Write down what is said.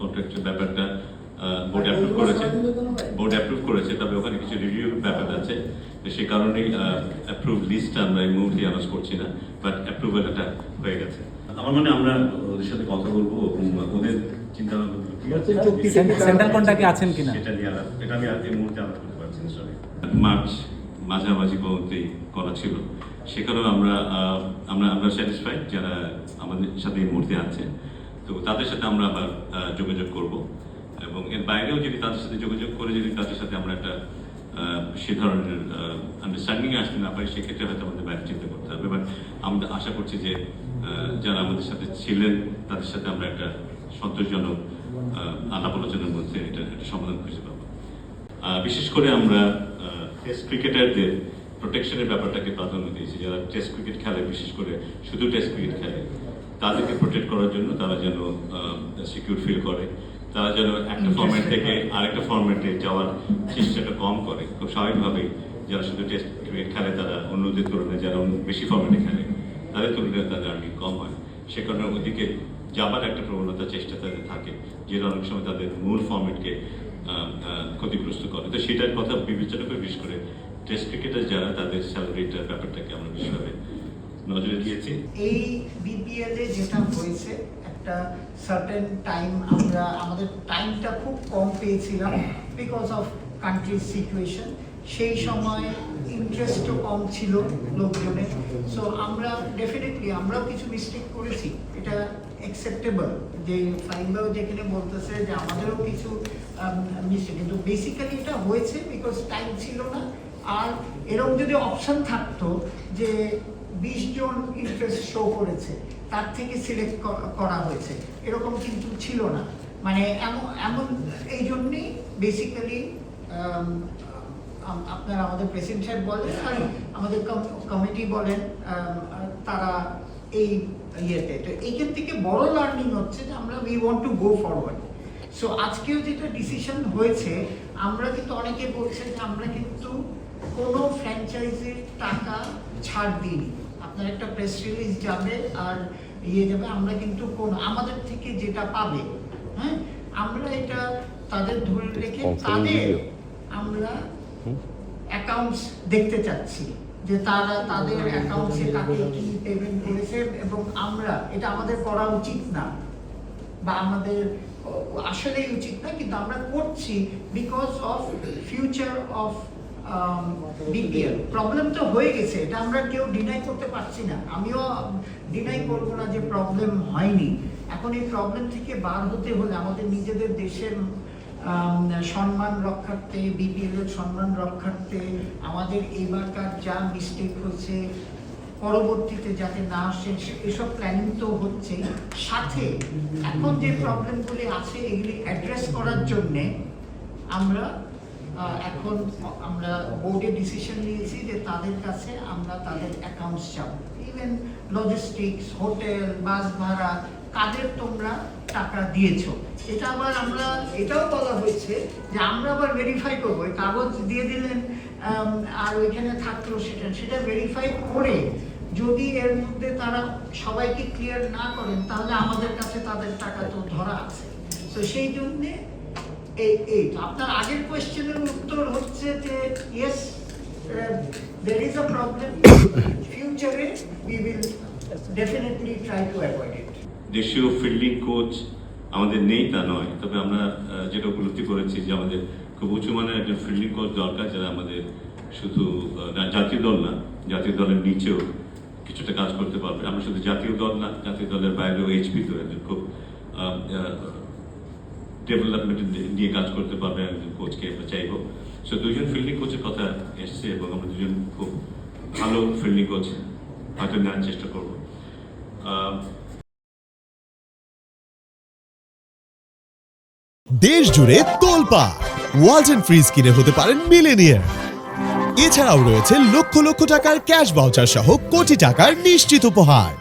কন্ট্রাক্টের ব্যাপারটা board approve করেছে। Board approve করেছে তবে ওখানে কিছু রিভিউ ব্যাপার আছে। তো সেই কারণেই অ্যাপ্রুভ লিস্ট আমরা এই মুহূর্তে অ্যানাউন্স করছি না বাট অ্যাপ্রুভাল এটা হয়ে গেছে। আমার মনে আমরা ওদের সাথে কথা বলব এবং ওদের চিন্তা সেন্ট্রাল কন্ট্যাক্টে আছেন কিনা? সেটা নিয়ে এটা আমি আর এই মুহূর্তে আলাপ করতে পারছি না সরি মার্চ মাঝামাঝি পর্যন্তই করা ছিল। সেখানেও আমরা আহ, আমরা আমরা স্যাটিসফাইড যারা আমাদের সাথে এই মুহূর্তে আছে তো তাদের সাথে আমরা আবার যোগাযোগ করব। এবং এর বাইরেও যদি তাদের সাথে যোগাযোগ করে যদি তাদের সাথে আমরা একটা সে ধরনের আন্ডারস্ট্যান্ডিং আসতে না পারি, সেক্ষেত্রে হয়তো আমাদের বাইরে চিন্তা করতে হবে। বাট আমরা আশা করছি যে যারা আমাদের সাথে ছিলেন, তাদের সাথে আমরা একটা সন্তোষজনক আলাপ আলোচনার মধ্যে এটা একটা সমাধান খুঁজে পাবো। বিশেষ করে আমরা টেস্ট ক্রিকেটারদের প্রোটেকশনের ব্যাপারটাকে প্রাধান্য দিয়েছি। যারা টেস্ট ক্রিকেট খেলে, বিশেষ করে শুধু টেস্ট ক্রিকেট খেলে। তাদেরকে প্রোটেক্ট করার জন্য তারা যেন সিকিউর ফিল করে। তারা যেন একটা ফর্ম্যাট থেকে আরেকটা ফর্ম্যাটে যাওয়ার চেষ্টাটা কম করে। খুব স্বাভাবিকভাবেই যারা শুধু টেস্ট ক্রিকেট খেলে তারা অন্যদের তুলনায় যারা বেশি ফর্ম্যাটে খেলে তাদের তুলনায় তাদের আর্নিং কম হয়। সে কারণে ওদিকে যাবার একটা প্রবণতা চেষ্টা তাদের থাকে যেটা অনেক সময় তাদের মূল ফর্মেটকে ক্ষতিগ্রস্ত করে। তো সেটার কথা বিবেচনা করে বিশেষ করে টেস্ট ক্রিকেটার যারা তাদের স্যালারিটার ব্যাপারটাকে আমরা বিশেষভাবে নজরে দিয়েছি। এই বিপিএল এ যেটা হয়েছে, একটা সার্টেন টাইম আমরা, আমাদের টাইমটা খুব কম পেয়েছিলাম বিকজ অফ কান্ট্রির সিচুয়েশন সেই সময় ইন্টারেস্টও কম ছিল লোকজনের। সো আমরা ডেফিনেটলি আমরাও কিছু মিস্টেক করেছি। এটা অ্যাকসেপ্টেবল যে ফাইনবাও যেখানে বলতেছে যে আমাদেরও কিছু মিস্টেক কিন্তু বেসিক্যালি এটা হয়েছে বিকজ টাইম ছিল না। আর এরকম যদি অপশন থাকতো যে বিশ জন ইন্টারেস্ট শো করেছে, তার থেকে সিলেক্ট করা হয়েছে। এরকম কিন্তু ছিল না। মানে এমন এমন এই জন্যেই বেসিক্যালি আপনার আমাদের প্রেসিডেন্ট সাহেব বলেন আর আমাদের কমিটি বলেন তারা এই ইয়েতে। তো এইখান থেকে বড় লার্নিং হচ্ছে যে আমরা we want to go forward so আজকেও যেটা ডিসিশন হয়েছে, আমরা কিন্তু অনেকে বলছে যে আমরা কিন্তু কোনো ফ্র্যাঞ্চাইজির টাকা ছাড় দিইনি। আপনার একটা প্রেস রিলিজ যাবে আর ইয়ে যাবে আমরা কিন্তু কোন আমাদের থেকে যেটা পাবে হ্যাঁ? আমরা এটা তাদের ধরে রেখে তাদের আমরা অ্যাকাউন্টস দেখতে চাচ্ছি যে তারা তাদের অ্যাকাউন্টসে কাকে কি পেমেন্ট করেছে এবং আমরা এটা আমাদের করা উচিত না। বা আমাদের আসলেই উচিত না কিন্তু আমরা করছি because of future of problem তো হয়ে গেছে, এটা আমরা কেউ ডিনাই করতে পারছি না। আমিও ডিনাই করব না যে প্রবলেম হয়নি। এখন এই প্রবলেম থেকে বার হতে হলে আমাদের নিজেদের দেশের সম্মান রক্ষার্থে, বিপিএল এর সম্মান রক্ষার্থে আমাদের এবারকার যা মিস্টেক হয়েছে, পরবর্তীতে যাতে না আসে এসব প্ল্যানিং তো হচ্ছে সাথে এখন যে প্রবলেমগুলি আছে, এগুলি অ্যাড্রেস করার জন্যে আমরা এখন আমরা বোর্ডে ডিসিশন নিয়েছি যে তাদের কাছে আমরা তাদের অ্যাকাউন্টস চাবো। ইভেন লজিস্টিক্স হোটেল বাস ভাড়া, কাদের তোমরা টাকা দিয়েছ। এটা আবার আমরা, এটাও বলা হয়েছে যে আমরা আবার ভেরিফাই করব। ওই কাগজ দিয়ে দিলেন আর ওইখানে থাকল সেটা। সেটা ভেরিফাই করে যদি এর মধ্যে তারা সবাইকে ক্লিয়ার না করেন, তাহলে আমাদের কাছে তাদের টাকা তো ধরা আছে। তো সেই জন্যে এই এই, আপনার আগের কোয়েশ্চেনের উত্তর হচ্ছে যে yes there is a problem. ফিউচারে we will definitely try to avoid it. দেশীয় ফিল্ডিং কোচ আমাদের নেই তা নয়। তবে আমরা যেটা উপলব্ধি করেছি যে আমাদের খুব উঁচু মানের একজন ফিল্ডিং কোচ দরকার যারা আমাদের শুধু আহ, জাতীয় দল না জাতীয় দলের নিচেও কিছুটা কাজ করতে পারবে। আমরা শুধু জাতীয় দল না জাতীয় দলের বাইরেও এইচপি তো একজন খুব ডেভেলপমেন্ট নিয়ে কাজ করতে পারবে একজন কোচকে আমরা চাইব। সো দুজন ফিল্ডিং কোচের কথা এসছে এবং আমরা দুজন খুব ভালো ফিল্ডিং কোচ হয়তো নেওয়ার চেষ্টা করব। দেশ জুড়ে তোলপা ওয়ালটন ফ্রিজ কিনে হতে পারেন মিলেনিয়ার এছাড়াও রয়েছে লক্ষ লক্ষ টাকার ক্যাশ ভাউচার সহ কোটি টাকার নিশ্চিত উপহার।